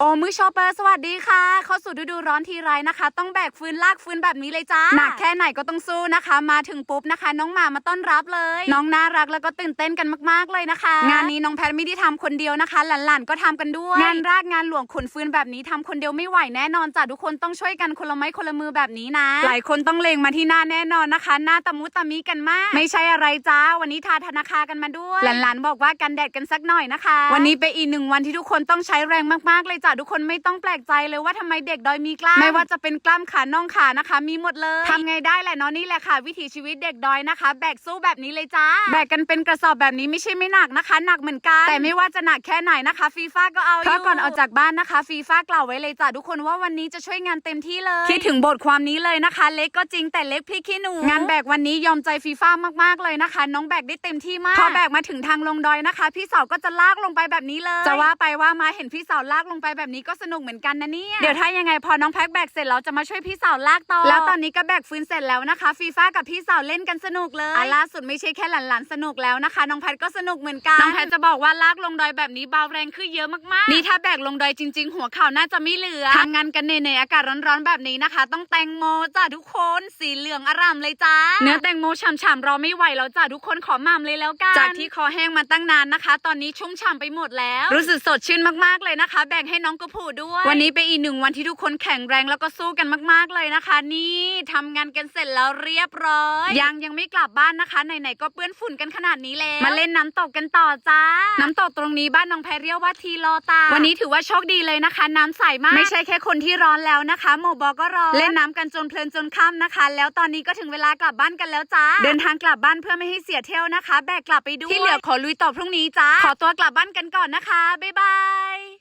โอ้มือชอปเปอร์สวัสดีค่ะ เข้าสู่ฤดูร้อนทีไรนะคะ ต้องแบกฟืนลากฟืนแบบนี้เลยจ้าหนักแค่ไหนก็ต้องสู้นะคะ มาถึงปุ๊บนะคะ น้องหมามาต้อนรับเลย น้องน่ารักแล้วก็ตื่นเต้นกันมากๆเลยนะคะ งานนี้น้องแพทไม่ได้ทำคนเดียวนะคะ หลานๆก็ทำกันด้วยงานรากงานหลวงขุนฟืนแบบนี้ทำคนเดียวไม่ไหวแน่นอนจ้ะทุกคนต้องช่วยกันคนละไม้คนละมือแบบนี้นะ หลายคนต้องเลงมาที่หน้าแน่นอนนะคะ หน้าตะมุตะมิกันมาก ไม่ใช่อะไรจ้าวันนี้ทาธนาคารกันมาด้วย หลานๆบอกว่ากันแดดกันสักหน่อยนะคะ วันนี้เป็นอีกหนึ่งวันที่ทุกคนต้องใช้แรงมากๆเลยจ้ะทุกคนไม่ต้องแปลกใจเลยว่าทำไมเด็กดอยมีกล้ามไม่ว่าจะเป็นกล้ามขาน่องขานะคะ มีหมดเลยทำไงได้แหละเนาะนี่แหละค่ะ วิถีชีวิตเด็กดอยนะคะ แบกสู้แบบนี้เลยจ้าแบกกันเป็นกระสอบแบบนี้ไม่ใช่ไม่หนักนะคะ หนักเหมือนกันแต่ไม่ว่าจะหนักแค่ไหนนะคะฟีฟ่าก็เอาอยู่เพราะก่อนออกจากบ้านนะคะ ฟีฟ่ากล่าวไว้เลยจ้ะทุกคนว่าวันนี้จะช่วยงานเต็มที่เลยคิดถึงบทความนี้เลยนะคะ เล็กก็จริงแต่เล็กพริกขี้หนูงานแบกวันนี้ยอมใจฟีฟ่ามากๆเลยนะคะ น้องแบกได้เต็มที่มากพอแบกมาถึงทางลงดอยนะคะ พี่สาวก็จะลากลงไปแบบนี้เลย จะว่าไปว่ามาเห็นพี่สาวลากลงไปแบบนี้ก็สนุกเหมือนกันนะเนี่ยเดี๋ยวถ้ายังไงพอน้องแพ็คแบกเสร็จเราจะมาช่วยพี่สาวลากต่อแล้วตอนนี้ก็แบกฟืนเสร็จแล้วนะคะฟีฟ่ากับพี่สาวเล่นกันสนุกเลยอะล่าสุดไม่ใช่แค่หลานๆสนุกแล้วนะคะ น้องแพทก็สนุกเหมือนกันน้องแพทจะบอกว่าลากลงดอยแบบนี้เบาแรงขึ้นเยอะมากๆนี่ถ้าแบกลงดอยจริง ๆ หัวเข่าน่าจะไม่เหลือทำงานกันในในๆอากาศร้อนๆแบบนี้นะคะ ต้องแตงโมจ้าทุกคนสีเหลืองอร่ามเลยจ้าเนื้อแตงโมฉ่ำๆรอไม่ไหวแล้วจ้าทุกคนขอหม่ำเลยแล้วกันจากที่คอแห้งมาตั้งนานนะคะ ตอนนี้ชุ่มฉ่ำไปหมดแล้ว รู้สึกสดชื่นมากๆเลยนะคะ แบ่งให้น้องกระผูด้วย วันนี้เป็นอีกหนึ่งวันที่ทุกคนแข็งแรงแล้วก็สู้กันมากๆเลยนะคะ นี่ทำงานกันเสร็จแล้วเรียบร้อย ยังยังไม่กลับบ้านนะคะไหนๆก็เปื้อนฝุ่นกันขนาดนี้แล้วมาเล่นน้ำตกกันต่อจ้า น้ำตกตรงนี้บ้านน้องแพรเรียกว่าทีโลตา วันนี้ถือว่าโชคดีเลยนะคะ น้ำใสมาก ไม่ใช่แค่คนที่ร้อนแล้วนะคะหมู่บอก็ร้อนเล่นน้ำกันจนเพลินจนค่ำนะคะ แล้วตอนนี้ก็ถึงเวลากลับบ้านกันแล้วจ้าเดินทางกลับบ้านเพื่อไม่ให้เสียเที่ยวนะคะ แบกกลับไปด้วยที่เหลือขอลุยต่อพรุ่งนี้จ้าขอตัวกลับบ้านกันก่อนนะคะบ๊ายบาย